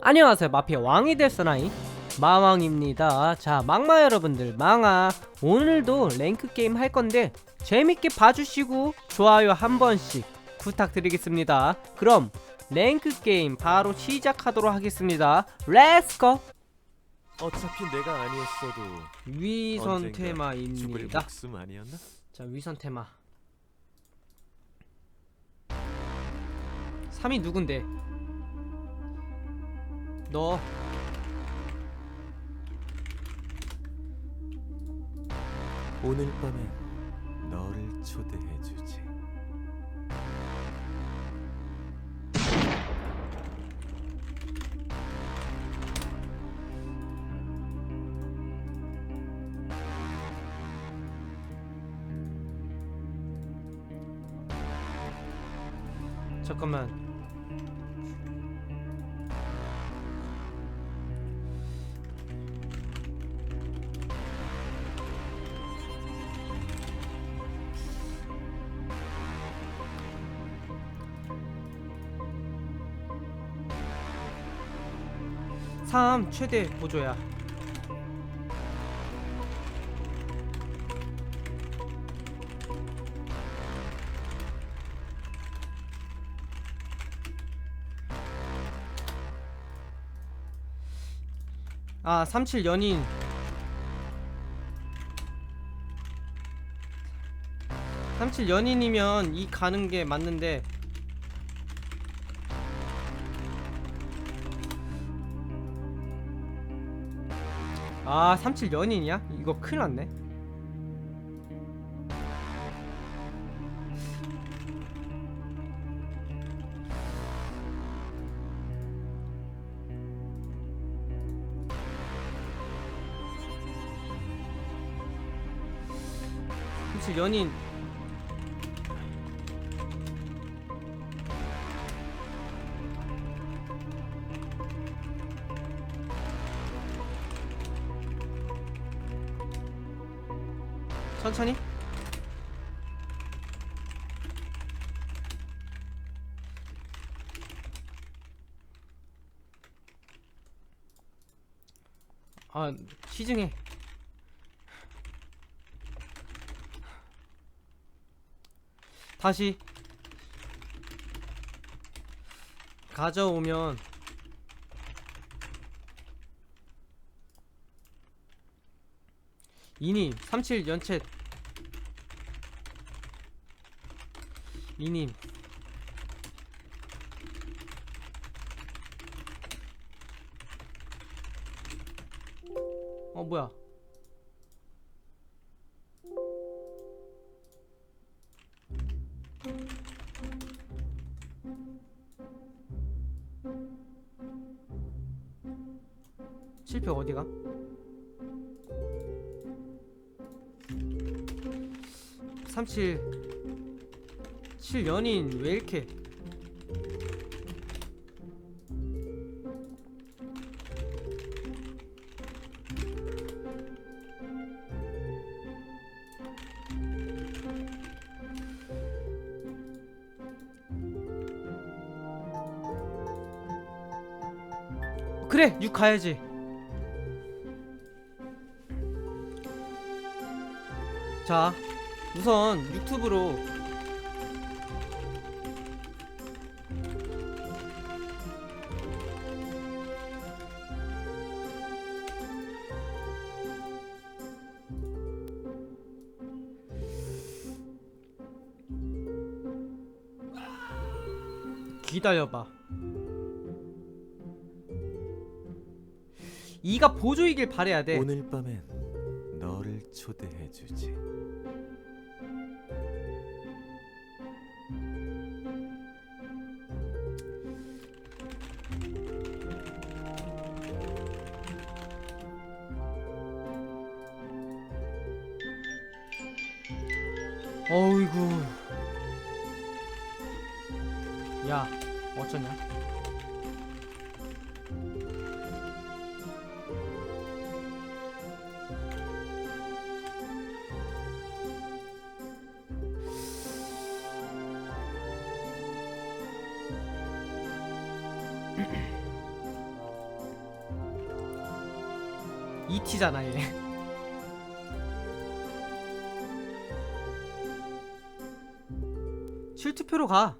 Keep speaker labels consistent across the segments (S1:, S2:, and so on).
S1: 안녕하세요. 마피아 왕이 될 사나이. 마왕입니다. 자 막마 여러분들 망아. 오늘도 랭크 게임 할 건데 재밌게 봐주시고 좋아요 한 번씩 부탁드리겠습니다. 그럼 랭크 게임 바로 시작하도록 하겠습니다. 렛츠고
S2: 어차피 내가 아니었어도
S1: 위선
S2: 언젠가 죽을
S1: 테마입니다.
S2: 목숨 아니었나?
S1: 자 위선 테마. 3위 누군데 너
S2: 오늘 밤엔 너를 초대해 주지.
S1: 잠깐만 삼 최대 보조야 아, 37 연인. 삼칠 연인이면 이 가는 게 맞는데 아, 37 연인이야? 이거 큰일 났네. 연인 천천히? 아 시중에. 다시. 가져오면. 이님 37 연챗 이님. 어 뭐야 이렇게. 그래 6 가야지. 자 우선 유튜브로 기다려봐. 이가 보조이길 바래야 돼.
S2: 오늘 밤엔 너를 초대해 주지.
S1: 어이구. 야 어쩌냐? ET잖아 얘. 실투표로 가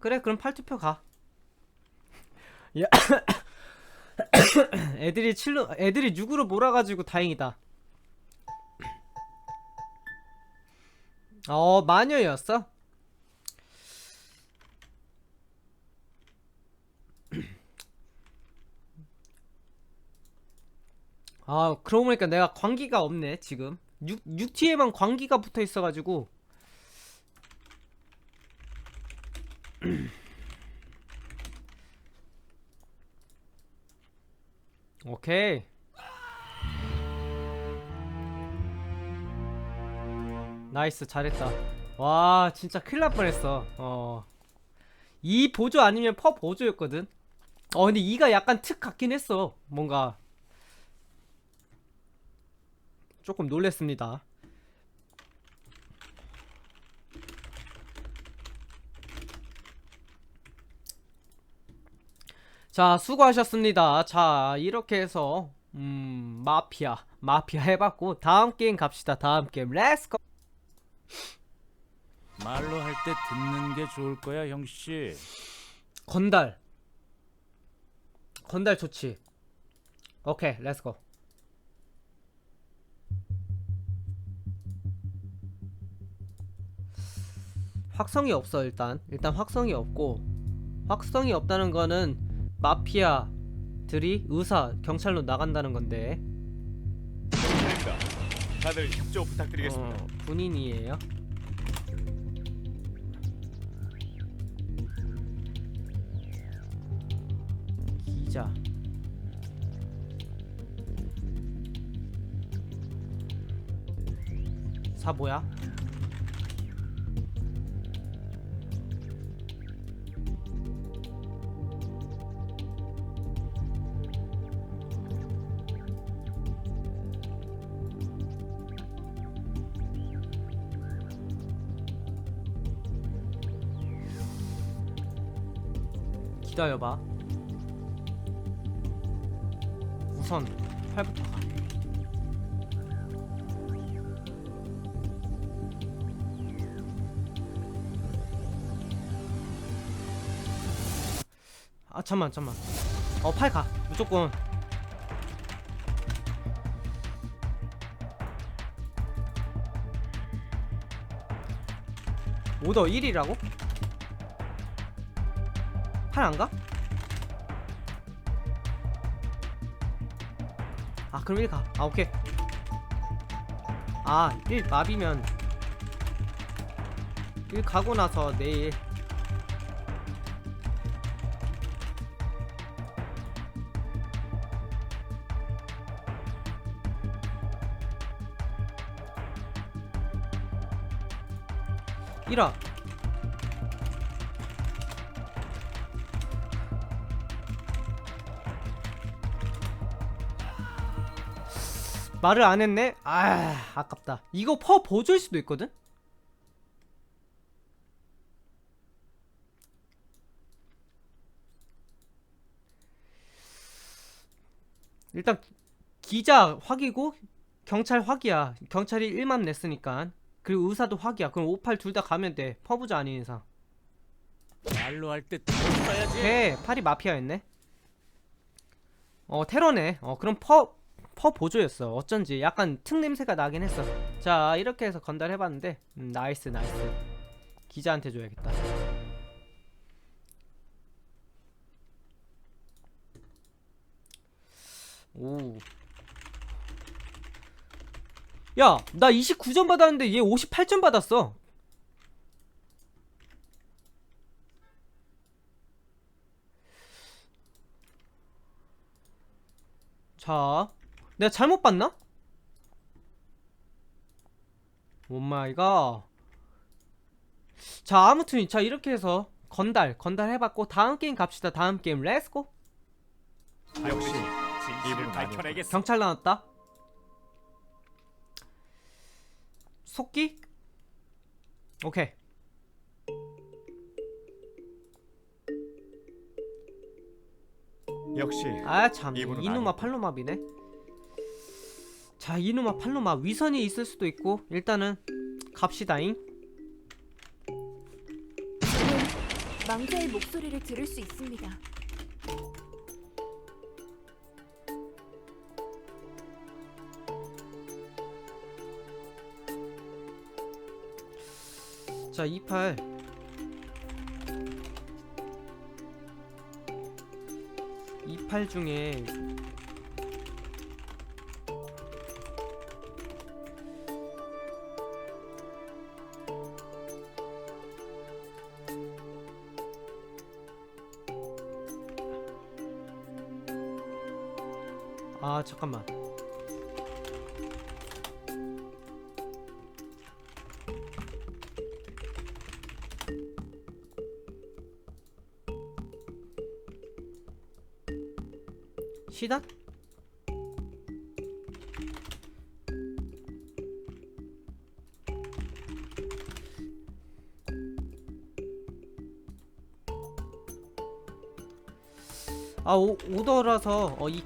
S1: 그래 그럼 8투표 가 야. 애들이 칠로 애들이 6으로 몰아가지고 다행이다 어 마녀였어? 아 그러고 보니까 내가 광기가 없네 지금 6, 6T에만 광기가 붙어 있어가지고 오케이. 나이스 잘했다. 와 진짜 큰일 날 뻔했어. 어 이 보조 아니면 퍼 보조였거든? 어 근데 이가 약간 특 같긴 했어. 뭔가. 조금 놀랬습니다 자 수고하셨습니다. 자 이렇게 해서 음 마피아 마피아 해봤고 다음 게임 갑시다. 다음 게임. 렛츠고
S3: 말로 할 때 듣는 게 좋을 거야, 형씨.
S1: 건달. 건달 좋지. 오케이 렛츠고 확성이 없어 일단. 일단 확성이 없고. 확성이 없다는 거는 마피아들이 의사 경찰로 나간다는 건데.
S4: 다들 협조 부탁드리겠습니다.
S1: 어, 군인이에요 기자 사 뭐야? 기다려봐. 우선 8부터 가. 아 잠만 잠만. 어8 가. 무조건. 오더 1이라고? 8안 가? 아 그럼 1 가. 아 오케이. 아, 1 마비면 1 가고 나서 내일 일아 말을 안 했네? 아, 아깝다. 이거 퍼 보조일 수도 있거든? 일단 기자 확이고 경찰 확이야. 경찰이 1만 냈으니까. 그리고 의사도 확이야. 그럼 58 둘 다 가면 돼. 퍼부자 아닌 이상.
S3: 말로 할때 들었어야지.
S1: 걔 팔이 마피아였네. 어 테러네. 어 그럼 퍼 퍼 보조였어. 어쩐지 약간 특 냄새가 나긴 했어. 자 이렇게 해서 건달 해봤는데 음, 나이스 나이스. 기자한테 줘야겠다. 오. 야, 나 29점 받았는데 얘 58점 받았어. 자, 내가 잘못 봤나? 오마이갓. 자, 아무튼 자 이렇게 해서 건달, 건달 해봤고 다음 게임 갑시다. 다음 게임 렛츠고.
S4: 역시 진실을 밝혀내겠습니다.
S1: 경찰 나왔다. 속기? 오케이.
S4: 역시
S1: 아참
S4: 이분은
S1: 이누마
S4: 아니고.
S1: 팔로마비네. 자 이놈아 팔놈아 위선이 있을 수도 있고 일단은 갑시다잉
S5: 망자의 목소리를 들을 수 있습니다.
S1: 자 28. 이팔 중에 잠깐만 시단? 아 오, 오더라서 어, 이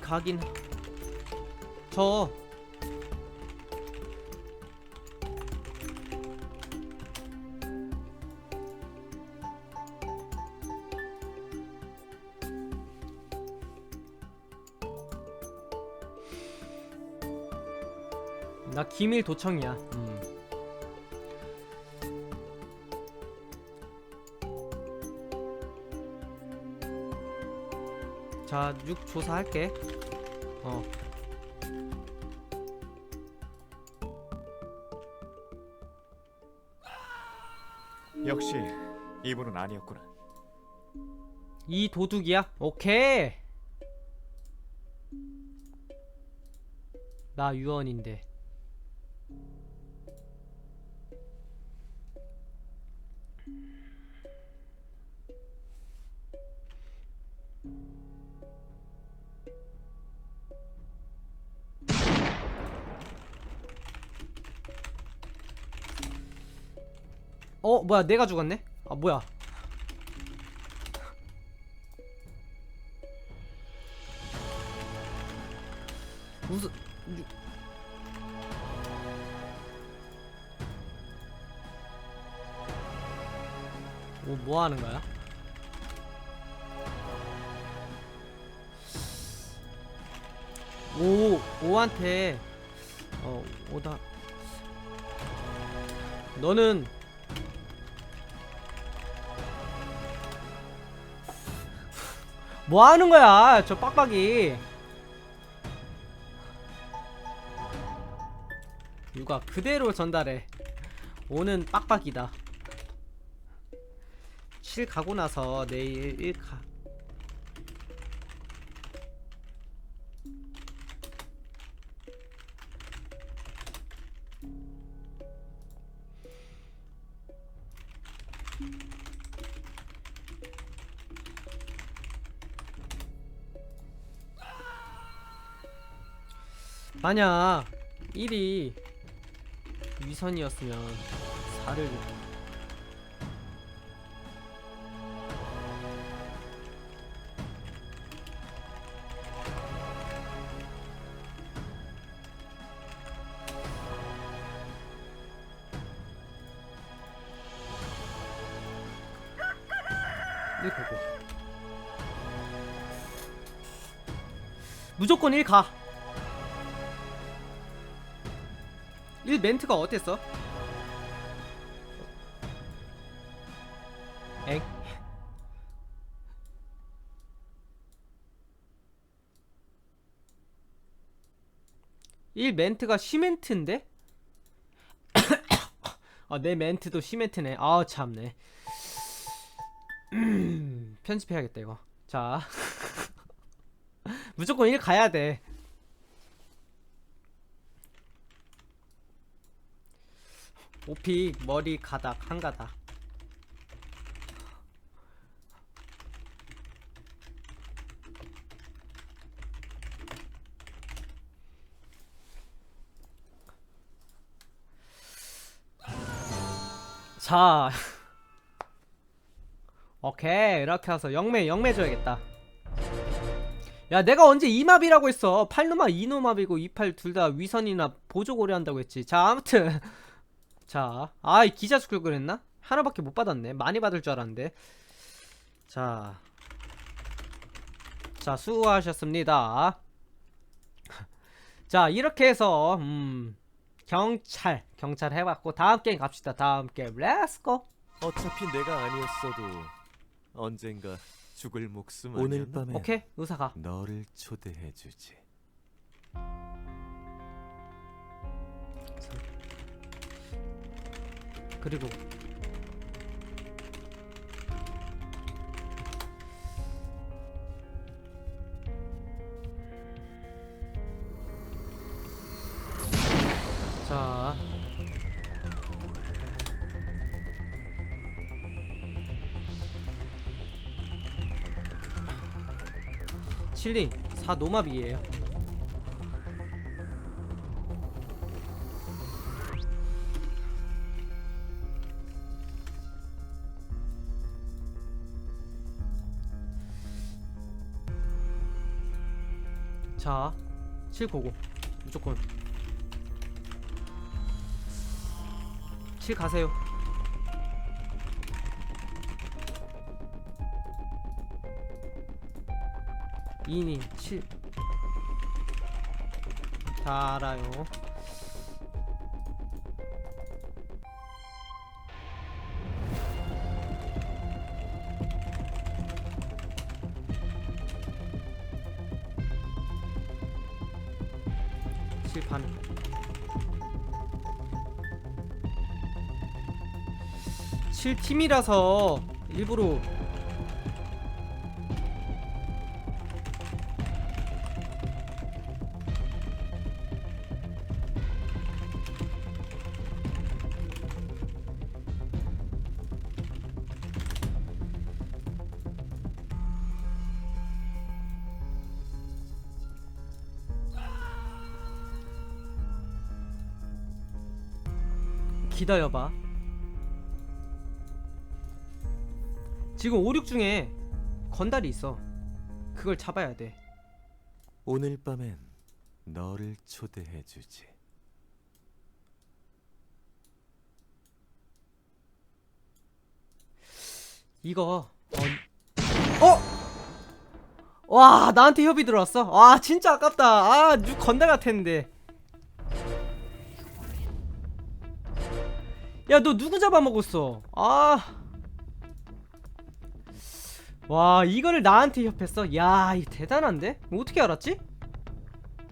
S1: 저나 기밀 도청이야. 음. 자, 6 조사할게. 어.
S4: 이분은 아니었구나.
S1: 이 도둑이야? 오케이. 나 유언인데. 어, 뭐야, 내가 죽었네? 아, 뭐야. 무슨 유... 뭐, 뭐 하는 거야? 오, 오한테 어, 오다 너는 뭐 하는 거야? 저 빡빡이 육아 그대로 전달해 오는 빡빡이다 7 가고 나서 내일 1 가. 만약 1이 위선이었으면 4를 일 가고 무조건 1 가. 멘트가 어땠어? 엥? 일 멘트가 시멘트인데? 아, 내 멘트도 시멘트네. 아, 참네. 음, 편집해야겠다, 이거. 자. 무조건 일 가야 돼. 오픽 머리 가닥 한 가닥. 자. 오케이 이렇게 해서 영매 영매 줘야겠다. 야 내가 언제 이마비라고 했어? 8노마 2노마비고 28둘다 위선이나 보조고려 한다고 했지. 자 아무튼 자 아 이 기자 스쿨 그랬나? 하나밖에 못 받았네. 많이 받을 줄 알았는데. 자. 자 수고하셨습니다. 자 이렇게 해서 음 경찰 경찰 해봤고 다음 게임 갑시다. 다음 게임. 렛츠고
S2: 어차피 내가 아니었어도 언젠가 죽을 목숨
S4: 오늘
S2: 아니었나?
S4: 밤에
S1: 오케이 의사가.
S2: 너를 초대해주지.
S1: 그리고 자 칠리 사 노마비예요 7고고. 무조건. 7 가세요. 이님 7. 다 알아요. 칠 팀이라서 일부러 기다려봐. 지금 5, 6 중에 건달이 있어. 그걸 잡아야 돼.
S2: 오늘 밤엔 너를 초대해 주지.
S1: 이거 어, 어? 와 나한테 협의 들어왔어? 와 진짜 아깝다 아누 건달 같았는데 야 너 누구 잡아먹었어 아 와 이거를 나한테 협했어? 야이 대단한데? 어떻게 알았지?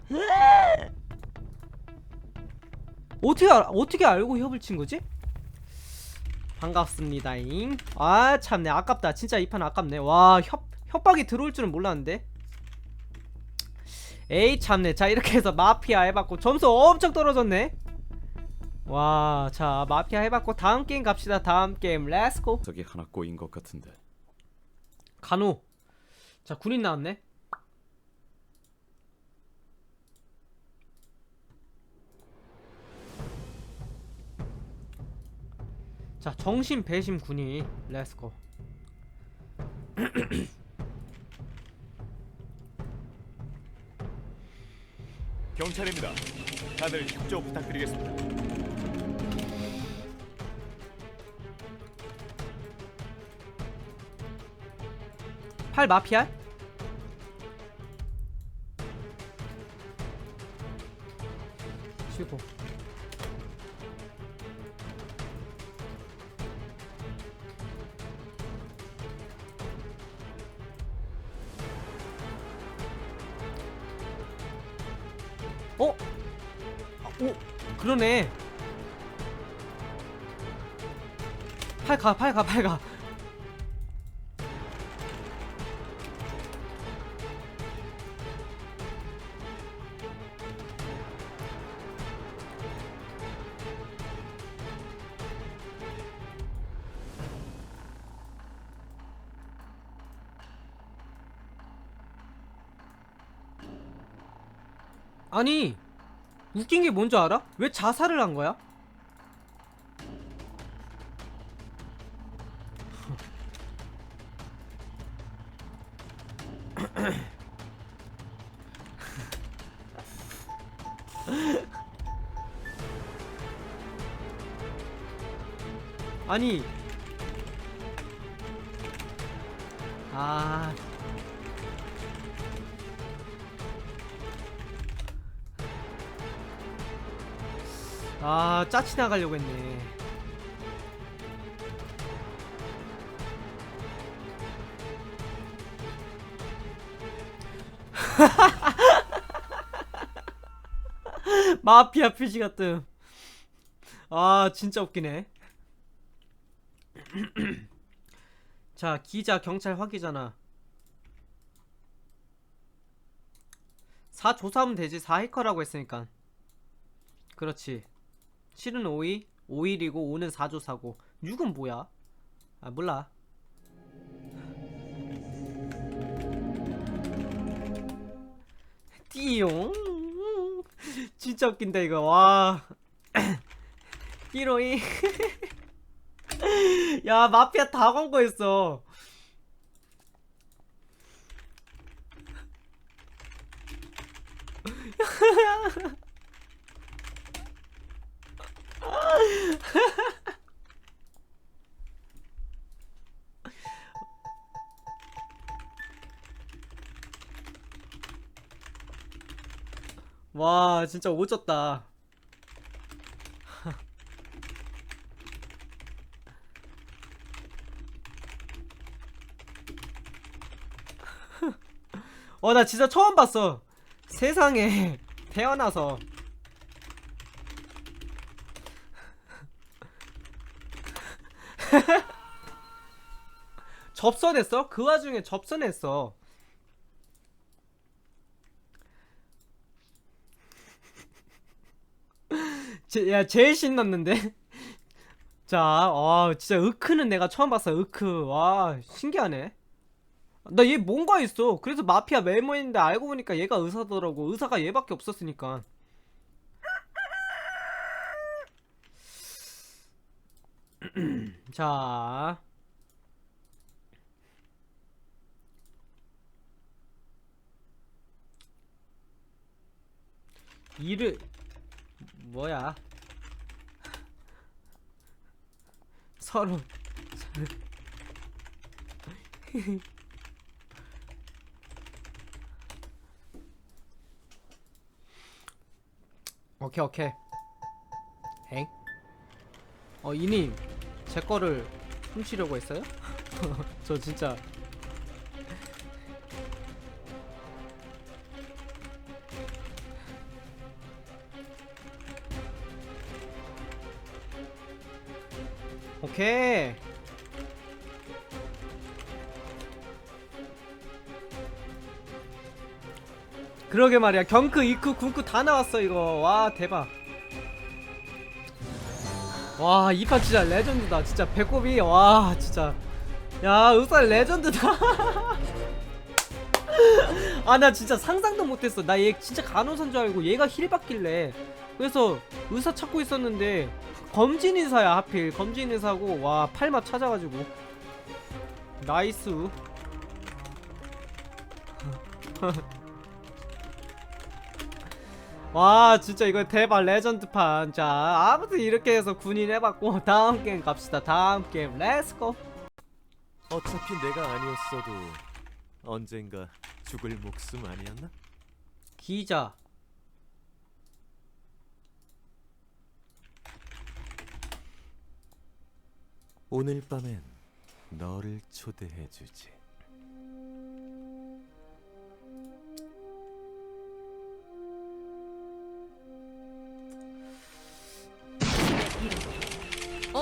S1: 어떻게 알, 어떻게 알고 협을 친 거지? 반갑습니다잉. 아 참네 아깝다. 진짜 이 판 아깝네. 와 협, 협박이 들어올 줄은 몰랐는데. 에이 참네. 자 이렇게 해서 마피아 해봤고 점수 엄청 떨어졌네. 와, 자 마피아 해봤고 다음 게임 갑시다. 다음 게임 렛츠고.
S3: 저기 하나 꼬인 것 같은데.
S1: 간호. 자 군인 나왔네. 자 정신 배심 군인 렛츠고.
S4: 경찰입니다. 다들 협조 부탁드리겠습니다.
S1: 팔 마피아? 쉬고 어? 아, 오 그러네 팔 가 팔 가 팔가 아니 웃긴 게 뭔지 알아? 왜 자살을 한 거야? 아니 아, 짜치 나가려고 했네. 마피아 표시 같은. 아, 진짜 웃기네. 자, 기자, 경찰, 화기잖아. 4 조사하면 되지. 4 해커라고 했으니까. 그렇지. 7은 5일, 5일이고 5는 4조사고. 6은 뭐야? 아 몰라. 띠용. 진짜 웃긴다 이거. 와. 띠로이. 야 마피아 다 광고했어 와 진짜 오졌다. 어 나 진짜 처음 봤어. 세상에 태어나서 접선했어? 그 와중에 접선했어. 제, 야 제일 신났는데? 자, 와 진짜 으크는 내가 처음 봤어 으크. 와 신기하네. 나 얘 뭔가 있어. 그래서 마피아 메모했는데 알고 보니까 얘가 의사더라고. 의사가 얘밖에 없었으니까 자. 이를 뭐야? 서로 오케이 오케이. 엥? 어 이님 제 거를 훔치려고 했어요? 저 진짜. 오케이. 그러게 말이야. 경크 이크 군크 다 나왔어 이거. 와 대박 와 이 판 진짜 레전드다. 진짜 배꼽이 와 진짜. 야 의사 레전드다. 아 나 진짜 상상도 못했어. 나 얘 진짜 간호사인 줄 알고 얘가 힐 받길래. 그래서 의사 찾고 있었는데 검진 의사야 하필. 검진 의사고 와 팔맛 찾아가지고. 나이스 와 진짜 이거 대박 레전드판. 자 아무튼 이렇게 해서 군인 해봤고 다음 게임 갑시다. 다음 게임. 렛츠고
S2: 어차피 내가 아니었어도 언젠가 죽을 목숨 아니었나?
S1: 기자.
S2: 오늘 밤엔 너를 초대해 주지.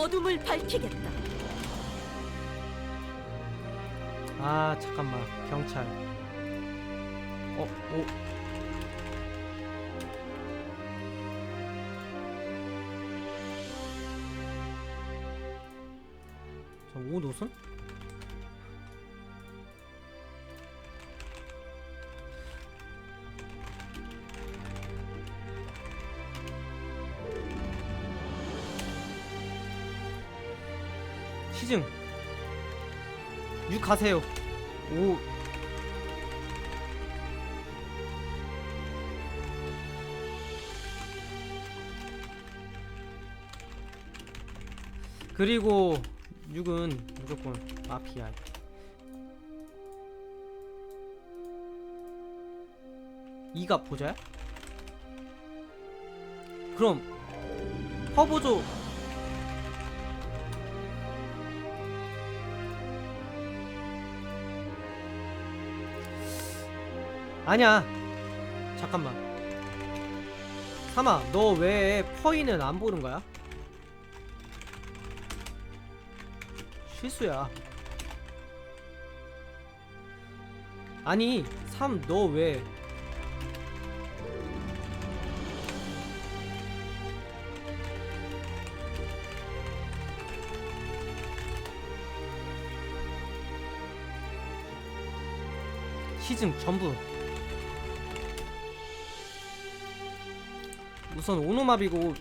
S5: 어둠을 밝히겠다.
S1: 아 잠깐만 경찰 어? 오저 옷옷은? 시증 6 가세요 오 그리고 6은 무조건 마피아. 이가 보자야? 그럼 허보조 아니야. 잠깐만. 삼아 너왜 퍼이는 안 보는 거야? 실수야. 아니 삼 너 왜? 시즌 전부 우선 오노마비고.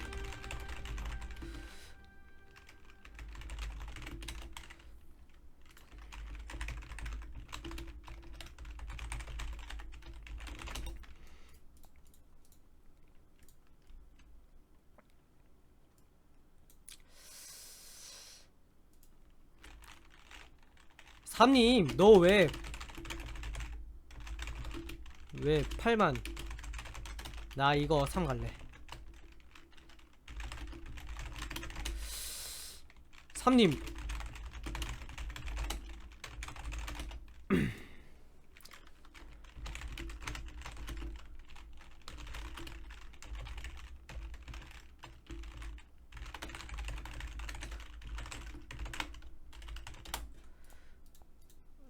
S1: 삼님 너 왜? 왜 8만? 나 이거 3 갈래 삼님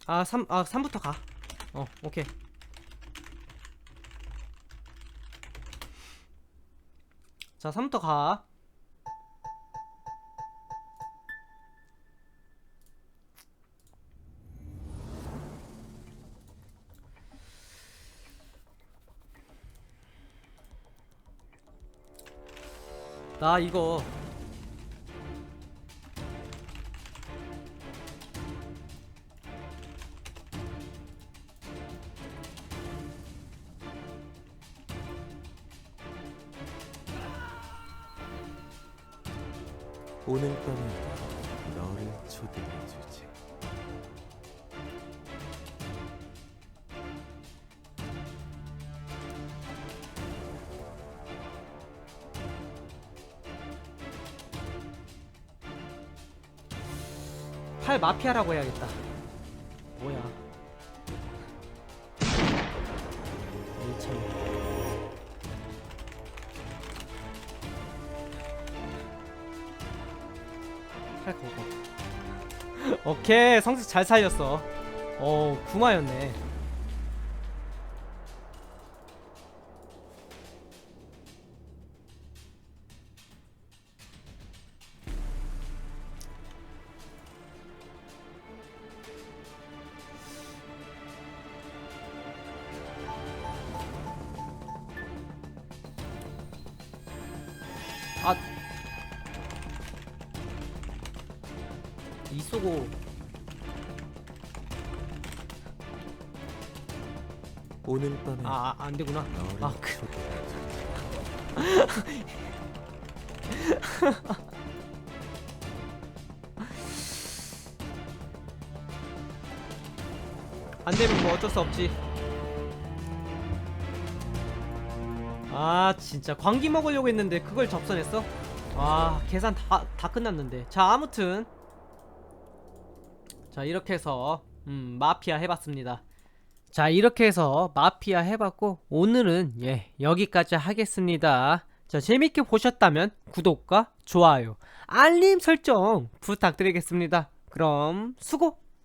S1: 아, 3, 아, 3부터 가. 어, 오케이. 자, 3부터 가. 나 이거
S2: 오늘 밤에 너를 초대해 주지.
S1: 팔 마피아라고 해야겠다. 뭐야? 거고. 오케이 성식 잘 살렸어. 어 구마였네. 아 이쏘고
S2: 오늘 밤에
S1: 아, 아, 안 되구나.
S2: 너를
S1: 아, 그-
S2: 주지.
S1: 안 되면 뭐 어쩔 수 없지. 아, 진짜 광기 먹으려고 했는데 그걸 접선했어? 아, 계산 다, 다 끝났는데. 자, 아무튼. 자, 이렇게 해서, 음, 마피아 해봤습니다. 자, 이렇게 해서 마피아 해봤고, 오늘은, 예, 여기까지 하겠습니다. 자, 재밌게 보셨다면 구독과 좋아요, 알림 설정 부탁드리겠습니다. 그럼, 수고!